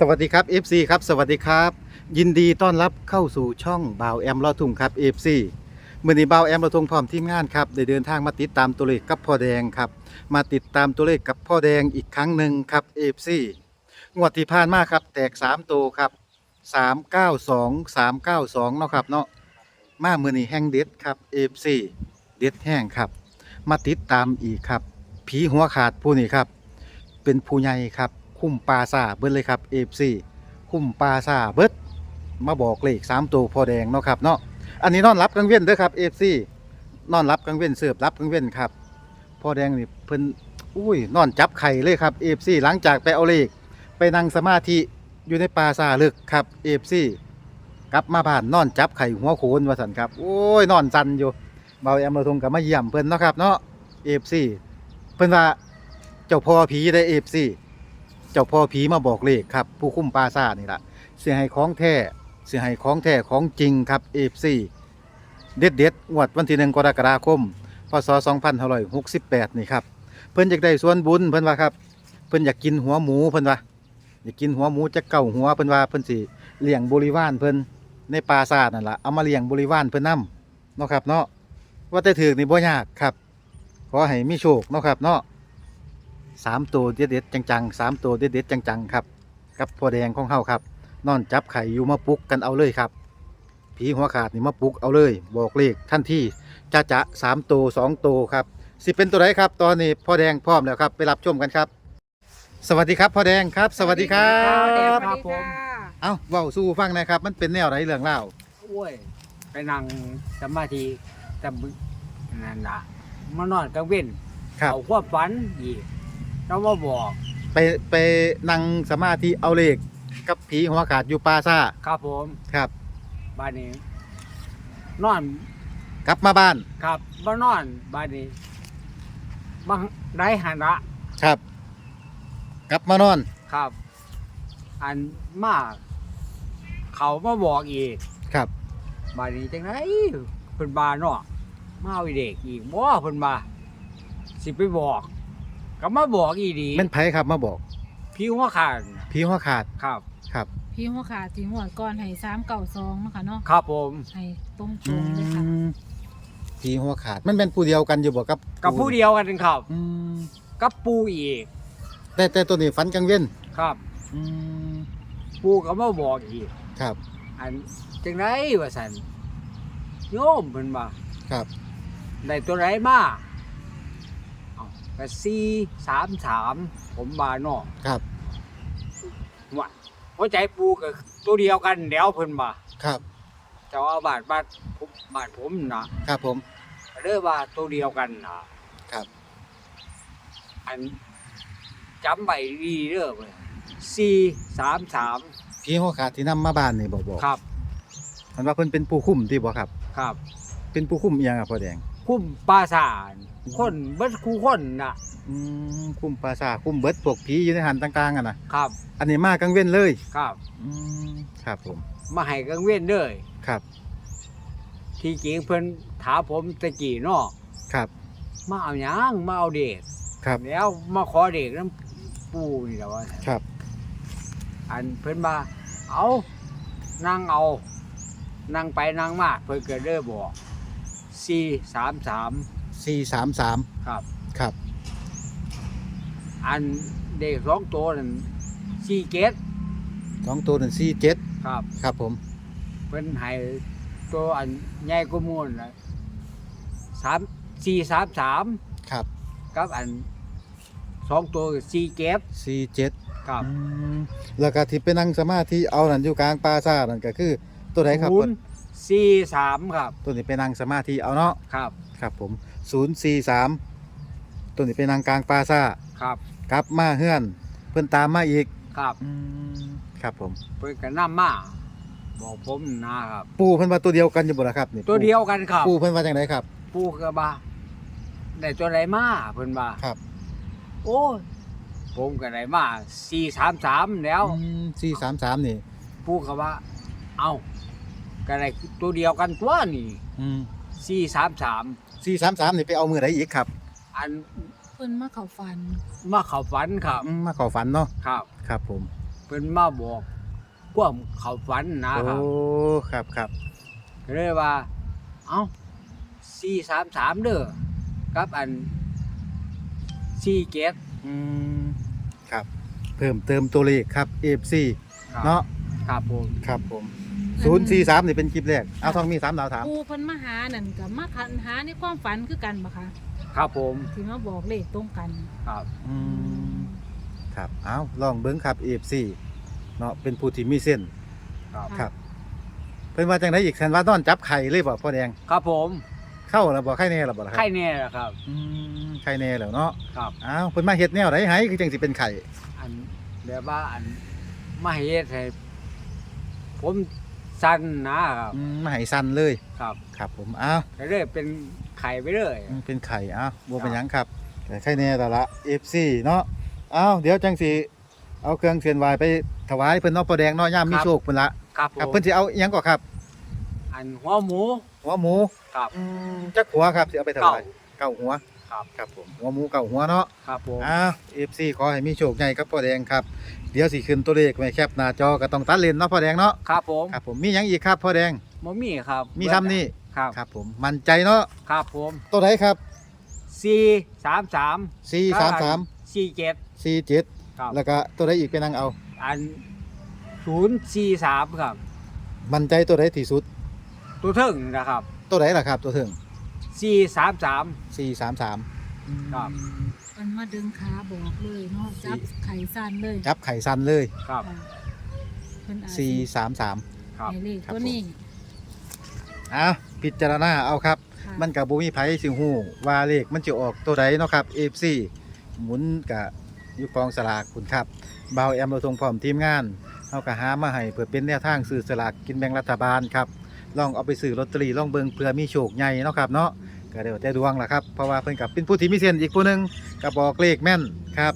สวัสดีครับ FC ครับ สวัสดีครับ ยินดีต้อนรับเข้าสู่ช่องบ่าวแอมลอทุ่งครับ FC มื่อนี้บ่าวแอมลอทุ่งพร้อมทีมงานครับได้เดินทางมาติดตามตัวเลขกับพ่อแดงครับ มาติดตามตัวเลขกับพ่อแดงอีกครั้งหนึ่งครับ FC งวดที่ผ่านมาครับ แตก3ตัวครับ 392 392เนาะครับเนาะมามื่อนี้แห้งเด็ดครับ FC เด็ดแห้งครับ มาติดตามอีกครับ ผีหัวขาดผู้นี้ครับ เป็นผู้ใหญ่ครับ คุ้มปลาซาเบิดเลยครับ FC คุ้มปลาซาเบิดมาบอกเลขสามตัวพอแดงเนาะครับเนาะอันนี้นอนรับกลางเว้นเด้อครับ FC นอนรับกลางเว้นเสิร์ฟรับกลางเว้นครับพอแดงนี่เพิ่นอุ้ยนอนจับไข่เลยครับ FC หลังจากไปเอาเลขไปนั่งสมาธิอยู่ในป่าซาลึกครับ FC กลับมาบ้านนอนจับไข่หัวโขนว่าสันครับโอ้ยนอนสันอยู่เบาแอมเราทงกับมาเยี่ยมเพิ่นเนาะครับเนาะ FC เพิ่นว่าเจ้าพ่อผีได้ FC เจ้าพ่อผีมาบอกเลขครับ ผู้คุ้มปราสาทนี่ละเสียให้ของแท้เสียให้ของแท้ของจริงครับ FC เด็ดเด็ดๆงวดวันที่หนึ่งกรกฎาคมพศ2568นี่ครับเพิ่นอยากได้ส่วนบุญเพิ่นว่าครับ เพิ่นอยากกินหัวหมูเพิ่นว่าอยากกินหัวหมูจะเก่าหัวเพิ่นว่าเพิ่นสิเลี้ยงบริวารเพิ่นในปราสาทนั่นละเอามาเลี้ยงบริวารเพิ่นนํเนาะครับเนาะว่าแต่ถือนี่บ่ยากครับ ขอให้มีโชคเนาะครับเนาะ สามตัวเด็ดๆจังๆสามตัวเด็ดๆจังๆครับกับพ่อแดงของเฮาครับ นอนจับไข่อยู่มาปลุกกันเอาเลยครับ ผีหัวขาดนี่มาปลุกเอาเลย บอกเลขทันทีจะจะสามตัวสองตัวครับสิเป็นตัวไหนครับ ตอนนี้พ่อแดงพร้อมแล้วครับ ไปรับชมกันครับ สวัสดีครับพ่อแดงครับ สวัสดีครัสวัสดีบครับผมเอ้าเว้าสู้ฟังหนะครับ มันเป็นแนวไรเรื่องเล่าโอ้ยไปนั่งสมาธิตะบึกนั่นละมานอนกลางเว้นครับเอาความฝันอีก เรามาบอกไปไปนั่งสมาธิเอาเลขกับผีหัวขาดอยู่ปาซ่าครับผมครับบ้านนี้ นอนกลับมาบ้าน ครับมานอนบ้านนี้บางได้หันละครับ กลับมานอน ครับ อันมาก เขามาบอกอีกครับบ้านนี้จังไรเพิ่นบาเนาะมาเอาอีเด็กอีกบ่เพิ่นบาสิไปบอก ก็มาบอกอีดีเป็นไผครับมาบอกพี่หัวขาดผีหัวขาดครับ ครับ พี่หัวขาดที่หัวดก่อนให้สามเก่าสองเนาะค่ะเนาะครับผมให้ตรงตรงๆเลยค่ะผีหัวขาด มันเป็นผู้เดียวกันอยู่บ่กับกับผู้เดียวกันครับอืมกับปูอีกแต่แต่ตัวนี้ฝันกลางเว้นครับ อืมปูก็มาบอกอีก ครับ อันจังไรว่าสันโยมเพิ่นมาครับ ได้ตัวไรมาเอา ก็สี่สามสามผมบาเนาะครับว่าหัวใจปูกับตัวเดียวกันเดี๋ยวเพิ่นมาครับเจ้าอาบาทบ้านผมบ้านผมนะครับผมเรียกว่าตัวเดียวกันนะครับ อันจำใบดีเด้อเว้ยสี่สามสามผีหัวขาดที่นำมาบ้านนี่บอกบอกครับมันว่าเพิ่นเป็นผู้คุ้มที่บ่ครับ ครับ เป็นผู้คุ้มอีหยังอะพ่อแดง คุ้มปราสาท คนเบิดคู่คนน่ะ อืมคุ้มปราสาทคุ้มเบิดพวกผีอยู่ในหันต่างๆอะนะครับครับอันนี้มากลางเว้นเลยครับ อืมครับผมมาให้กังเว้นเด้อครับ ที่จริงเพิ่นถามผมตะกี้เนาะครับมาเอาหยังมาเอาเด็กครับแล้วมาขอเด็กน้ำปูนี่แหละว่าครับ อันเพิ่นมาเอานั่งเอานั่งไปนั่งมาเพิ่นก็เด้อบอกสี่สามสาม สี่สามสามครับ ครับ อันเด็กสองตัวนั่นสี่เกตสองตัวหนึ่งสี่เจ็ดครับ ครับผม เพิ่นให้ตัวอันใหญ่กว่าหมูลนะสามสี่สามสามครับกับอันสองตัวสี่เก็บสี่เจ็ดครับอืมแล้วก็ที่ไปนั่งสมาธิเอานั่นอยู่กลางปราสาทนั่นก็คือ ตัวไหนครับศูนย์ สี่สามครับ ตัวนี้ไปนั่งสมาธิเอาเนาะ ครับ ครับผม ศูนย์สี่สามตัวนี้ไปนั่งกลางปราสาทครับ กลับมาเฮือน เพิ่นตามมาอีกครับอืมครับผม เพิ่นก็นำมาบอกผมนะครับ ปูเพิ่นว่าตัวเดียวกันอยู่บ่ล่ะครับนี่ตัวเดียวกันครับ ปูเพิ่นว่าจังไดครับ ปูก็บ่าได้ตัวไหนมาเพิ่นว่าครับ โอ้ยผมก็ได้มาสี่สามสามแล้ว สี่สามสามนี่ปูก็ว่า เอาก็ได้ตัวเดียวกันตัวนี่สี่สามสาม สี่สามสามนี่ไปเอามือไหนอีกครับอันเพิ่นมาเข้าฝันมาเข้าฝันครับ อืมมาเขอฝันเนาะครับ ครับ ผมเพิ่นมาบอกความเขาฝันนะโอ้ครับครับครับก็เลยว่า เอ้าสี่สามสามเด้อกับอันสี่เกตอืมครับ เพิ่มเติมตัวเลขครับ FC ครับเนาะครับผม ครับผม 043นี่เป็นคลิปแรกเอาทองมีสามดาวถาม ปูเพิ่นมาหานั่นก็มาคันหาในความฝันคือกันบ่คะครับผมที่มาบอกเลขตรงกันครับ อืมครับเอาลองเบิ้งครับ FC เนาะเป็นผู้ที่มีเส้น ครับครับ เพิ่นว่าจังได๋อีกแทนว่านอนจับไข่เลยบ่พ่อแดงครับผมเข้าแล้วบ่ไข่แน่แล้วบ่ล่ะครัไข่แน่ละครับ อืมไข่แน่แล้วเนาะครับ อ้าวเพิ่นมาเฮ็ดแนวไดให้คือจังสิเป็นไข่อันแบบว่าอันมาเฮ็ดให้ผม สั้นนะครับอืมมาให้สั่นเลยครับครับผมอ้าวก็เลยเป็นไข่ไปเลยอืมเป็นไข่อ้าวบ่เป็นหยังครับแต่ไข่แน่แล้วละ FC เนาะอ้าวเดี๋ยวจังสิเอาเครื่องเส้นไหว้ไปถวายเพิ่นเนาะพ่อแดงเนาะยามมีโชคเพิ่นละครับผครับมเพิ่นสิเอาอิหยังก่อครับอันหัวหมูหัวหมูครับ อืมจักหัวครับสิเอาไปถวายเก้าหัว ครับ ครับผมหัวหมูเก้าหัวเนาะครับผมอ้าว FC ขอให้มีโชคใหญ่ครับพ่อแดงครับเดี๋ยวสิขึ้นตัวเลขไว้แคปหน้าจอก็ต้องตัดเลนเนาะพ่อแดงเนาะครับผมครับผมมีหยังอีกครับพ่อแดงบ่มีครับมีซ้ำนี่ครับครับผมมั่นใจเนาะครับผมตัวไหนครับสี่สามสาม433สี่เจ็ด47ครับแล้วก็ตัวไหนอีกไปนั่งเอา อันศูนย์สี่สามครับ มั่นใจตัวไหนที่สุด ตัวเทิงนะครับ ตัวไหนล่ะครับ ตัวถึง สี่สามสาม433ครับ มันมาดึงขาบอกเลยเนาะจับไข่สั้นเลยจับไข่สั้นเลยครับ ค่ะเพิ่นอาจสิ433ครับ ให้เลขครับ ตัวนี้อ้าวพิจารณาเอาครับ ค่ะมันกับบุมีไผสิฮู้ว่าเลขมันจะออกตัวใดเนาะครับ FC หมุนกับอยู่กองสลากคุณครับบ่าวแอมเราทงพร้อมทีมงานเฮาก็หามาให้เพื่อเป็นแนวทางซื้อสลากกินแบ่งรัฐบาลครับลองเอาไปซื้อลอตเตอรี่ลองเบิ่งเพื่อมีโชคใหญ่เนาะครับเนาะ ก็เดี๋ยวแต่ดวงล่ะครับเพราะว่าเพิ่นกับเป็นผู้ที่มีเส้นอีกผู้หนึงก็บอกเลขแม่นครับ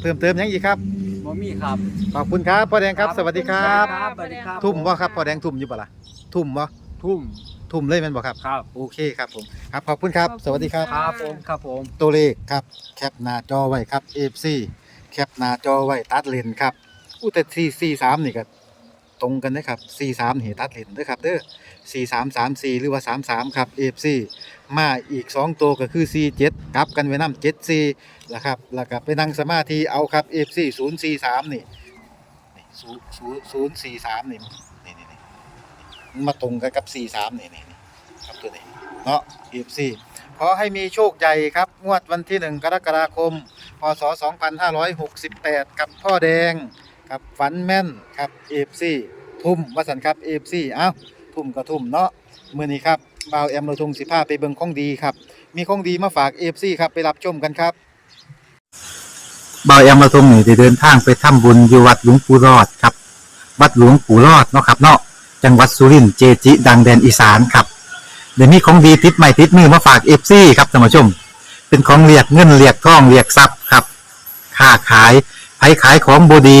เพิ่มเติมหยังอีกครับ บ่มีครับ ขอบคุณครับพ่อแดงครับ สวัสดีครับ ครับสวัสดีครับ ทุ่มบ่ครับพ่อแดงทุ่มอยู่บ่ล่ะทุ่มบ่ทุ่มทุ่มเลยแม่นบ่ครับ ครับ โอเคครับผมครับขอบคุณครับ สวัสดีครับครับผมครับผม ตัวเลขครับแคปหน้าจอไว้ครับ FC แคปหน้าจอไว้ตัดเลนครับอู้แต่4 4 3นี่ก็ ตรงกันนะครับ4 3นี่ตัดเลนด้อครับเด้อ4 3 3 4หรือว่า3 3ครับ FC มาอีก2ตัวก็คือ4 7กลับกันไว้นำ7 4แล้วครับแล้วก็ไปนั่งสมาธิเอาครับ FC 0 4 3นี่043นี่นี่นี่นี่มันมาตรงกันกับ4 3นี่นี่นี่ครับตัวนี้เนาะ FC ขอให้มีโชคใหญ่ครับ งวดวันที่1กรกฎาคม พศ 2568 กับพ่อแดง ครับฝันแม่นครับ FC ทุ่มวัสันครับ FC เอ้าทุ่มก็ทุ่มเนาะมื้อนี้ครับบ่าวแอมเรทงสิพาไปเบิ่งของดีครับ มีของดีมาฝาก FC ครับไปรับชมกันครับบ่าวแอมเรทงนี่ได้เดินทางไปทำบุญอยู่วัดหลวงปู่รอดครับ วัดหลวงปู่รอดเนาะครับเนาะจังหวัดสุรินทร์เจจิ ดังแดนอีสานครับเดี๋ยวนี้ของดีติดใหม่ติดมือมาฝากเอฟซีครับท่านผู้ชม เป็นของเรียกเงินเรียกทองเรียกทรัพย์ครับ ค้าขายไผขายของบดี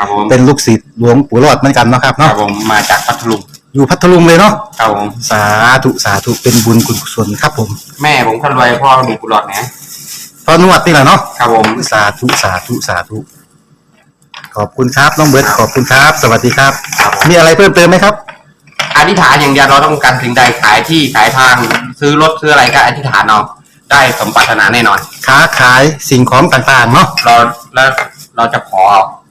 ครับผมเป็นลูกศิษย์หลวงปู่รอดเหมือนกันเนาะครับครัเนาะบผมมาจากพัทลุงอยู่พัทลุงเลยเนาะครับผมสาธุสาธุเป็นบุญกุศลครับผมแม่ผมคนรวยพ่อมีกุหลาบนะพอนวดนี่แหละเนาะครับผม สาธุสาธุสาธุขอบคุณครับน้องเบิร์ดขอบคุณครับ สวัสดีครับ ครับผม มีอะไรเพิ่มเติมไหมครับ อธิษฐานอย่างเดียวเราต้องการสิ่งใดขายที่ขายทางซื้อรถซื้ออะไรก็อธิษฐานเอาได้สมปรารถนาแน่นอน ค้าขายสิ่งของต่างๆเนาะเราแล้วเราจะขอ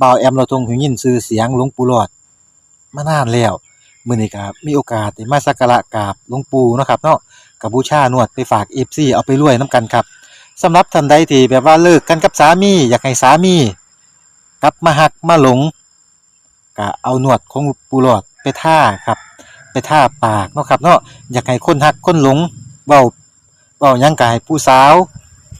บ่าวแอมเราทรงหูยินชื่อเสียงหลวงปู่หลอดมานานแล้วมื้อนี้ครับมีโอกาสได้มาสักการะกราบหลวงปู่เนาะครับเนาะกับบูชานวดไปฝาก FC เอาไปรวยน้ำกันครับสำหรับท่านใดที่แบบว่าเลิกกันกับสามี อยากให้สามี กลับมาหักมาหลงก็เอาหนวดของปูหลอดไปท่าครับ ไปท่าปากเนาะครับเนาะอยากให้คนหักคนหลงเบาเบายังกายผู้สาว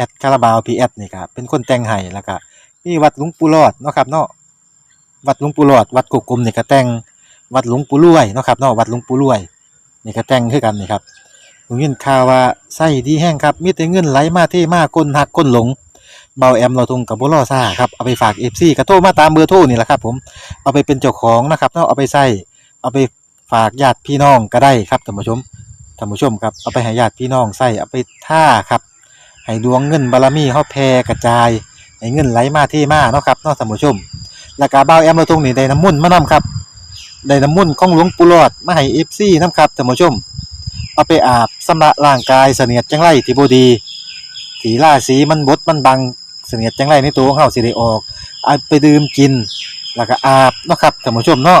อดคาราบาวพีแอดนี่ครับเป็นคนแต่งให้แล้วก็มีวัดหลวงปู่รอดเนาะครับเนาะวัดหลวงปู่รอด วัดกุกกลมนี่ก็แต่งวัดหลวงปู่รวยเนาะครับเนาะวัดหลวงปู่รวยนี่ก็แต่งคือกันนี่ครับผมยินข่าวว่าไส้ดีแห้งครับมีแต่เงินไหลมาเทมาคนหักคนหลงเบาแอมเราทงกับบุรอซ่าครับเอาไปฝากเอฟซีกระโทรมาตามเบอร์โทรนี่แหละครับผมเอาไปเป็นเจ้าของนะครับเนาะเอาไปใส่เอาไปฝากญาติพี่น้องก็ได้ครับท่านผู้ชมท่านผู้ชมครับเอาไปให้ญาติพี่น้องใส่เอาไปท่าครับ ให้ดวงเงินบารมีเฮาแผ่กระจายให้เงินไหลมาเทมาเนาะครับเนาะท่านผู้ชมแล้วก็เบาแอมเราทงนี่ได้น้ำมุ่นมานํครับได้น้ำมุ่นของหลวงปู่หลอดมาให้เอฟซีนํครับท่านผู้ชม เอาไปอาบสำระร่างกายเสนียดจังไรที่บ่ดีสีล่าสีมันบดมันบังเสนียดจังไรในตัวของเฮาสิได้ออกเอาไปดื่มกินแล้วก็อาบเนาะครับท่านผู้ชมเนาะ